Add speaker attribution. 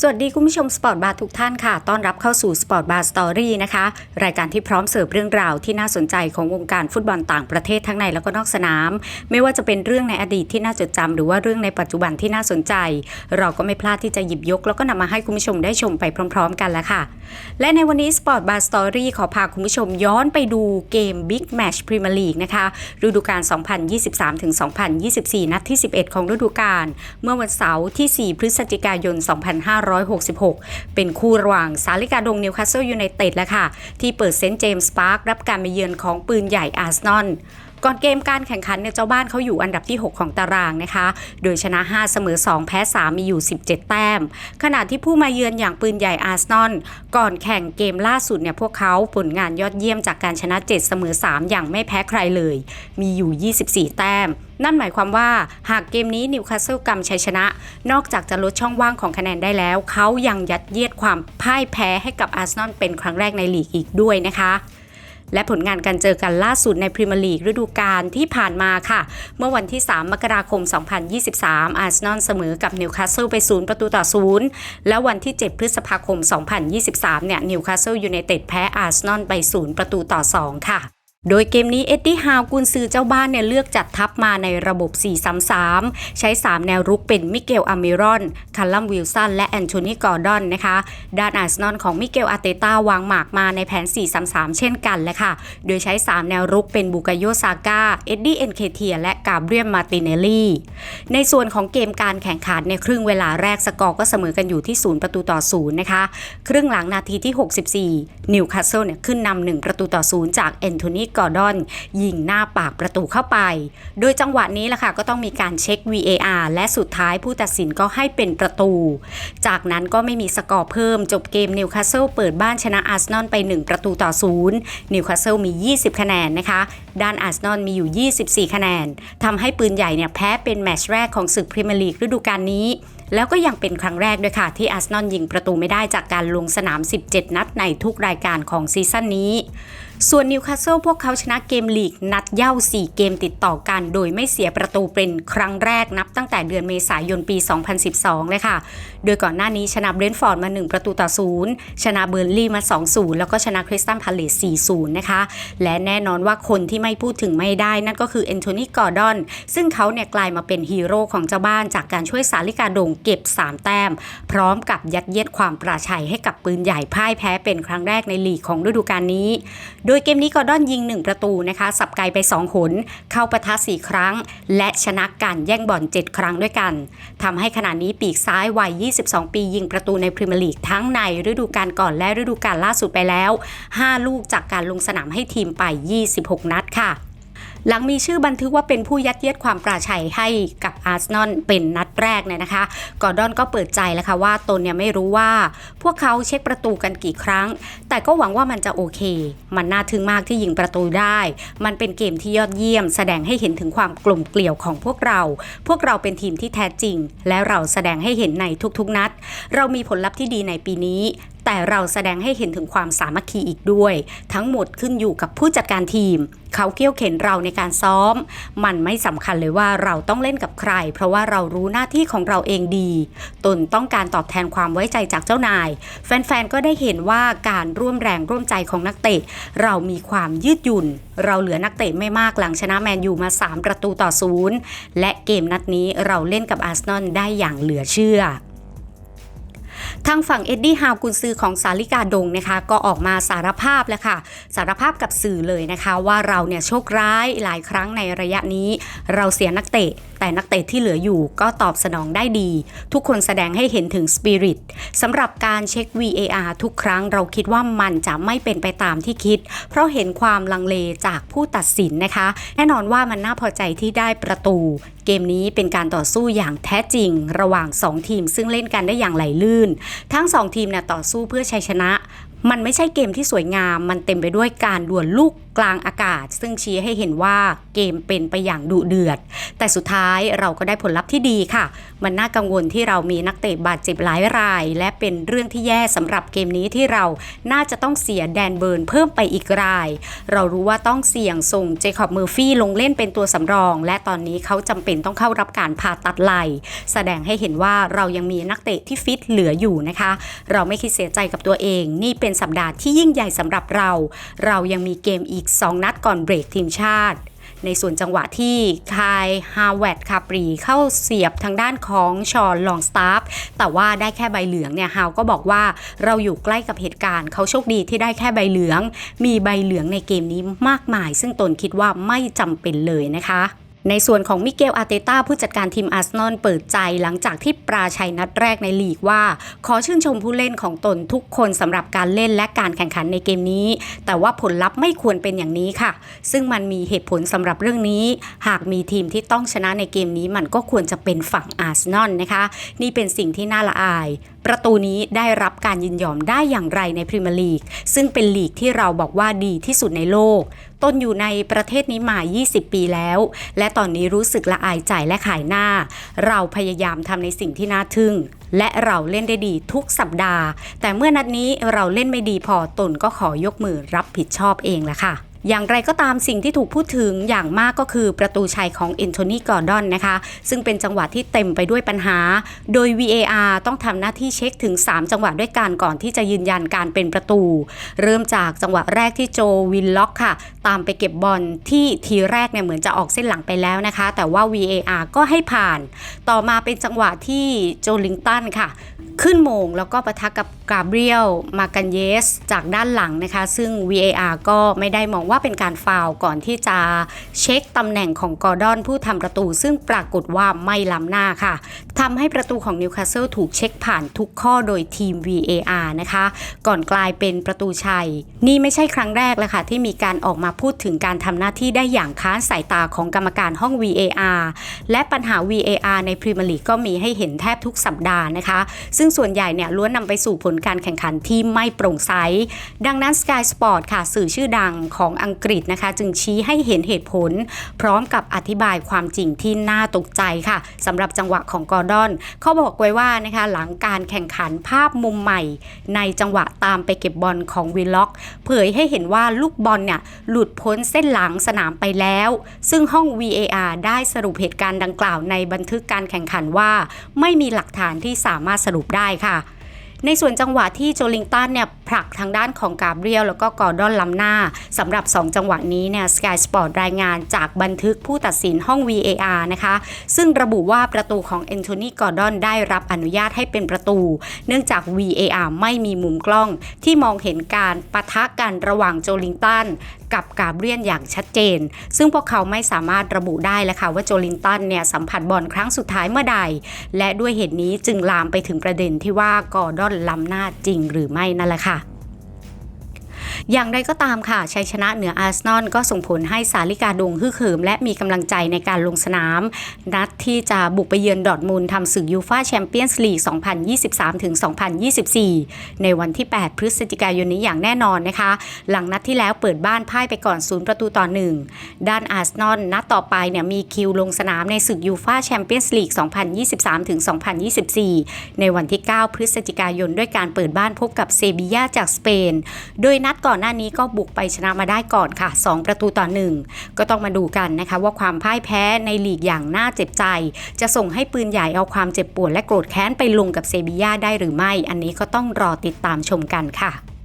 Speaker 1: สวัสดีคุณผู้ชมสปอร์ตบาร์ทุกท่านค่ะ ต้อนรับเข้าสู่สปอร์ตบาร์สตอรี่นะคะ รายการที่พร้อมเสิร์ฟเรื่องราวที่น่าสนใจของวงการฟุตบอลต่างประเทศทั้งในแล้วก็นอกสนาม ไม่ว่าจะเป็นเรื่องในอดีตที่น่าจดจำหรือว่าเรื่องในปัจจุบันที่น่าสนใจ เราก็ไม่พลาดที่จะหยิบยก แล้วก็นำมาให้คุณผู้ชมได้ชมไปพร้อม ๆ กันแล้วค่ะ และในวันนี้สปอร์ตบาร์สตอรี่ขอพาคุณผู้ชมย้อนไปดูเกม Big Match Premier League นะคะฤดูกาล 2023-2024 นัดที่ 11 ของฤดูกาลเมื่อวันเสาร์ที่ 4 พฤศจิกายน2566 เป็นคู่ระหว่างสาลิกาดงนิวคาสเซิลยูไนเต็ดแล้วค่ะ ที่เปิดเซนต์เจมส์พาร์ครับการมาเยือนของปืนใหญ่อาร์เซนอลก่อนเกมการแข่งขันเนี่ยเจ้าบ้านเขาอยู่อันดับที่ 6 ของตารางนะคะ โดยชนะ 5 เสมอ 2 แพ้ 3 มีอยู่ 17 แต้ม ขณะที่ผู้มาเยือนอย่างปืนใหญ่อาร์เซนอลก่อนแข่งเกมล่าสุดเนี่ยพวกเขาผลงานยอดเยี่ยมจากการชนะ 7 เสมอ 3 อย่างไม่แพ้ใครเลย มีอยู่ 24 แต้มนั่นหมายความว่าหากเกมนี้นิวคาสเซิลกำชัยชนะ นอกจากจะลดช่องว่างของคะแนนได้แล้ว เขายังยัดเยียดความพ่ายแพ้ให้กับอาร์เซนอลเป็นครั้งแรกในลีกอีกด้วยนะคะ และผลงานการเจอกันล่าสุดในพรีเมียร์ลีกฤดูกาลที่ผ่านมาค่ะ เมื่อวันที่ 3 มกราคม 2023 อาร์เซนอลเสมอกับนิวคาสเซิลไป 0 ประตูต่อ 0 และวันที่ 7 พฤษภาคม 2023 เนี่ยนิวคาสเซิลยูไนเต็ดแพ้อาร์เซนอลไป 0 ประตูต่อ 2 ค่ะ โดยเกมนี้เอ็ดดี้ฮาวกุนซือเจ้าบ้านเนี่ยเลือกจัดทัพมาในระบบ 4-3-3 ใช้ 3 แนวรุกเป็นมิเกลอามิรอน คัลลัมวิลสัน และแอนโทนีกอร์ดอนนะคะ ด้านอาร์เซนอลของมิเกลอาเตต้าวางหมากมาในแผน 4-3-3 เช่นกันเลยค่ะ โดยใช้ 3 แนวรุกเป็นบุกาโยซาก้า เอ็ดดี้เอ็นเคเทีย และกาเบรียมมาติเนลลี่ ในส่วนของเกมการแข่งขันในครึ่งเวลาแรกสกอร์ก็เสมอกันอยู่ที่ 0 ประตูต่อ 0 นะคะ ครึ่งหลังนาทีที่ 64 นิวคาสเซิลเนี่ยขึ้นนำ1ประตูต่อ 0 จากแอนโทนีกอร์ดอน ยิงหน้าปากประตูเข้าไป โดยจังหวะนี้ล่ะค่ะก็ต้องมีการเช็ค VAR และสุดท้ายผู้ตัดสินก็ให้เป็นประตู จากนั้นก็ไม่มีสกอร์เพิ่มจบเกมนิวคาสเซิลเปิดบ้านชนะอาร์เซนอลไป 1 ประตูต่อ0นิวคาสเซิลมี 20 คะแนนนะคะ ด้านอาร์เซนอลมีอยู่ 24 คะแนนทำให้ปืนใหญ่เนี่ยแพ้เป็นแมตช์แรกของศึกพรีเมียร์ลีกฤดูกาลนี้แล้วก็ยังเป็นครั้งแรกด้วยค่ะ ที่อาร์เซนอลยิงประตูไม่ได้จากการลงสนาม 17 นัดในทุกรายการของซีซั่นนี้ ส่วนนิวคาสเซิลพวกเขาชนะเกมลีกนัดเย่า 4 เกมติดต่อกัน โดยไม่เสียประตูเป็นครั้งแรกนับตั้งแต่เดือนเมษายนปี 2012 เลยค่ะ โดยก่อนหน้านี้ชนะเบรนท์ฟอร์ดมา 1 ประตูต่อ 0 ชนะเบอร์ลี่มา 2-0 แล้วก็ชนะคริสตันพาเลส 4-0 นะคะ และแน่นอนว่าคนที่ไม่พูดถึงไม่ได้นั่นก็คือแอนโทนีกอร์ดอน ซึ่งเขาเนี่ยกลายมาเป็นฮีโร่ของเจ้าบ้านจากการช่วยสาลิกาโดงเก็บ 3 แต้ม พร้อมกับยัดเยียดความปราชัยให้กับปืนใหญ่พ่ายแพ้เป็นครั้งแรกในลีกของฤดูกาลนี้โดยเกมนี้กอร์ดอนยิง 1 ประตูนะคะ สับไกลไป 2 หน เข้าประทะ4ครั้ง และชนะการแย่งบอล 7 ครั้งด้วยกันทำให้ขณะนี้ปีกซ้ายวัย 22 ปียิงประตูในพรีเมียร์ลีกทั้งในฤดูกาลก่อนและฤดูกาลล่าสุดไปแล้ว 5 ลูกจากการลงสนามให้ทีมไป 26 นัดค่ะ หลังมีชื่อบันทึกว่าเป็นผู้ยัดเยียดความปราชัยให้กับอาร์เซนอลเป็นนัดแรกเนี่ยนะคะ กอร์ดอนก็เปิดใจแล้วค่ะว่าตนเนี่ยไม่รู้ว่า พวกเขาเช็คประตูกันกี่ครั้ง แต่ก็หวังว่ามันจะโอเค มันน่าทึ่งมากที่ยิงประตูได้ มันเป็นเกมที่ยอดเยี่ยม แสดงให้เห็นถึงความกลมเกลียวของพวกเรา พวกเราเป็นทีมที่แท้จริง และเราแสดงให้เห็นในทุกๆนัด เรามีผลลัพธ์ที่ดีในปีนี้ แต่เราแสดงให้เห็นถึงความสามัคคีอีกด้วย ทั้งหมดขึ้นอยู่กับผู้จัดการทีม เขาเกี่ยวเข็นเราในการซ้อม มันไม่สำคัญเลยว่าเราต้องเล่นกับใคร เพราะว่าเรารู้หน้าที่ของเราเองดี ตนต้องการตอบแทนความไว้ใจจากเจ้านาย แฟนๆ ก็ได้เห็นว่าการร่วมแรงร่วมใจของนักเตะ เรามีความยืดหยุ่น เราเหลือนักเตะไม่มากหลังชนะแมนยูมา 3 ประตูต่อศูนย์และเกมนัดนี้เราเล่นกับอาร์เซนอลได้อย่างเหลือเชื่อ ทางฝั่งเอ็ดดี้ฮาวกุนซือของสาลิกาดงนะคะก็ออกมาสารภาพแล้วค่ะ สารภาพกับสื่อเลยนะคะ ว่าเราเนี่ยโชคร้ายหลายครั้งในระยะนี้ เราเสียนักเตะ แต่นักเตะที่เหลืออยู่ก็ตอบสนองได้ดี ทุกคนแสดงให้เห็นถึงสปิริตสำหรับการเช็ค VAR ทุกครั้งเราคิดว่ามันจะไม่เป็นไปตามที่คิด เพราะเห็นความลังเลจากผู้ตัดสินนะคะ แน่นอนว่ามันน่าพอใจที่ได้ประตูเกมนี้เป็นการต่อสู้อย่างแท้จริง ระหว่าง 2 ทีมซึ่งเล่นกันได้อย่างไหลลื่นทั้ง 2 ทีมเนี่ยต่อสู้เพื่อชัยชนะ มันไม่ใช่เกมที่สวยงาม มันเต็มไปด้วยการดวลลูกกลางอากาศ ซึ่งชี้ให้เห็นว่าเกมเป็นไปอย่างดุเดือด แต่สุดท้ายเราก็ได้ผลลัพธ์ที่ดีค่ะ มันน่ากังวลที่เรามีนักเตะบาดเจ็บหลายราย และเป็นเรื่องที่แย่สำหรับเกมนี้ที่เราน่าจะต้องเสียแดนเบิร์นเพิ่มไปอีกราย เรารู้ว่าต้องเสี่ยงส่งเจคอบเมอร์ฟี่ลงเล่นเป็นตัวสำรอง และตอนนี้เขาจำเป็นต้องเข้ารับการผ่าตัดไหล่แสดงให้เห็นว่าเรายังมีนักเตะที่ฟิตเหลืออยู่นะคะ เราไม่คิดเสียใจกับตัวเองนี่เป็นสัปดาห์ที่ยิ่งใหญ่สำหรับเรา เรายังมีเกมอีก 2 นัดก่อนเบรกทีมชาติ ในส่วนจังหวะที่คายฮาวเวดคาปรีเข้าเสียบทางด้านของชอนลองสตาฟแต่ว่าได้แค่ใบเหลืองเนี่ยฮาวก็บอกว่าเราอยู่ใกล้กับเหตุการณ์เขาโชคดีที่ได้แค่ใบเหลือง มีใบเหลืองในเกมนี้มากมาย ซึ่งตนคิดว่าไม่จำเป็นเลยนะคะ ในส่วนของมิเกลอาเตต้าผู้จัดการทีมอาร์เซนอลเปิดใจหลังจากที่ปราชัยนัดแรกในลีกว่า ขอชื่นชมผู้เล่นของตนทุกคนสำหรับการเล่นและการแข่งขันในเกมนี้ แต่ว่าผลลัพธ์ไม่ควรเป็นอย่างนี้ค่ะ ซึ่งมันมีเหตุผลสำหรับเรื่องนี้ หากมีทีมที่ต้องชนะในเกมนี้มันก็ควรจะเป็นฝั่งอาร์เซนอลนะคะ นี่เป็นสิ่งที่น่าละอาย ประตูนี้ได้รับการยินยอมได้อย่างไรในพรีเมียร์ลีกซึ่งเป็นลีกที่เราบอกว่าดีที่สุดในโลกตนอยู่ในประเทศนี้มา 20 ปีแล้ว และตอนนี้รู้สึกละอายใจและขายหน้า เราพยายามทำในสิ่งที่น่าทึ่ง และเราเล่นได้ดีทุกสัปดาห์ แต่เมื่อนัดนี้เราเล่นไม่ดีพอตนก็ขอยกมือรับผิดชอบเองแหละค่ะ อย่างไรก็ตามสิ่งที่ถูกพูดถึงอย่างมากก็คือประตูชัยของเอนโทนีกอร์ดอนนะคะ ซึ่งเป็นจังหวะที่เต็มไปด้วยปัญหา โดย VAR ต้องทำหน้าที่เช็คถึง 3 จังหวะด้วยกันก่อนที่จะยืนยันการเป็นประตู เริ่มจากจังหวะแรกที่โจวินล็อกค่ะ ตามไปเก็บบอลที่ทีแรกเนี่ยเหมือนจะออกเส้นหลังไปแล้วนะคะ แต่ว่า VAR ก็ให้ผ่าน ต่อมาเป็นจังหวะที่โจลิงตันค่ะขึ้นโมงแล้วก็ประทะกับกาเบรียลมากันเยส จากด้านหลังนะคะ ซึ่ง VAR ก็ไม่ได้มองว่าเป็นการฟาวก่อนที่จะเช็คตำแหน่งของกอร์ดอนผู้ทำประตู ซึ่งปรากฏว่าไม่ล้ำหน้าค่ะทำให้ประตูของนิวคาสเซิลถูกเช็คผ่านทุกข้อโดยทีม VAR นะคะ ก่อนกลายเป็นประตูชัย นี่ไม่ใช่ครั้งแรกเลยค่ะ ที่มีการออกมาพูดถึงการทำหน้าที่ได้อย่างค้านสายตาของกรรมการห้อง VAR และปัญหา VAR ในพรีเมียร์ลีกก็มีให้เห็นแทบทุกสัปดาห์นะคะ ซึ่งส่วนใหญ่เนี่ยล้วนนำไปสู่ผลการแข่งขันที่ไม่โปร่งใสดังนั้น Sky Sport ค่ะสื่อชื่อดังของอังกฤษนะคะ จึงชี้ให้เห็นเหตุผล พร้อมกับอธิบายความจริงที่น่าตกใจค่ะสำหรับจังหวะของกอร์ดอน เขาบอกไว้ว่านะคะหลังการแข่งขันภาพมุมใหม่ ในจังหวะตามไปเก็บบอลของวิลล็อก เผยให้เห็นว่าลูกบอลเนี่ยหลุดพ้นเส้นหลังสนามไปแล้ว ซึ่งห้อง VAR ได้สรุปเหตุการณ์ดังกล่าวในบันทึกการแข่งขันว่า ไม่มีหลักฐานที่สามารถสรุปได้ค่ะ ในส่วนจังหวะที่โจลิงตันเนี่ยผลักทางด้านของกาเบรียลแล้วก็กอร์ดอนล้ำหน้าสำหรับ 2 จังหวะนี้เนี่ย Sky Sport รายงานจากบันทึกผู้ตัดสินห้อง VAR นะคะซึ่งระบุว่าประตูของเอนโทนีกอร์ดอนได้รับอนุญาตให้เป็นประตู เนื่องจาก VAR ไม่มีมุมกล้องที่มองเห็นการปะทะกันระหว่างโจลิงตันกับกาเบรียนอย่างชัดเจน ซึ่งพวกเขาไม่สามารถระบุได้แล้วค่ะว่าโจลินตันเนี่ยสัมผัสบอลครั้งสุดท้ายเมื่อใด และด้วยเหตุนี้จึงลามไปถึงประเด็นที่ว่ากอร์ดอนล้ำหน้าจริงหรือไม่นั่นแหละค่ะ อย่างไรก็ตามค่ะชัยชนะเหนืออาร์เซนอลก็ส่งผลให้สาลิกาดงฮึ่เหิมและมีกำลังใจในการลงสนาม นัดที่จะบุกไปเยือนดอร์ทมุนด์ทำศึกยูฟาแชมเปี้ยนส์ลีก 2023-2024 ในวันที่ 8 พฤศจิกายนนี้อย่างแน่นอนนะคะ หลังนัดที่แล้วเปิดบ้านพ่ายไปก่อนศูนย์ประตูต่อหนึ่งด้านอาร์เซนอลนัดต่อไปเนี่ยมีคิวลงสนามในศึกยูฟาแชมเปี้ยนส์ลีก 2023-2024 ในวันที่ 9 พฤศจิกายนด้วยการเปิดบ้านพบกับเซบียาจากสเปน โดยนัดก่อนอนหน้านี้ก็บุกไปชนะมาได้ก่อนค่ะ 2 ประตูต่อ 1 ก็ต้องมาดูกันนะคะว่าความพ่ายแพ้ในลีกอย่างน่าเจ็บใจ จะส่งให้ปืนใหญ่เอาความเจ็บปวดและโกรธแค้นไปลงกับเซบีย่าได้หรือไม่ อันนี้ก็ต้องรอติดตามชมกันค่ะ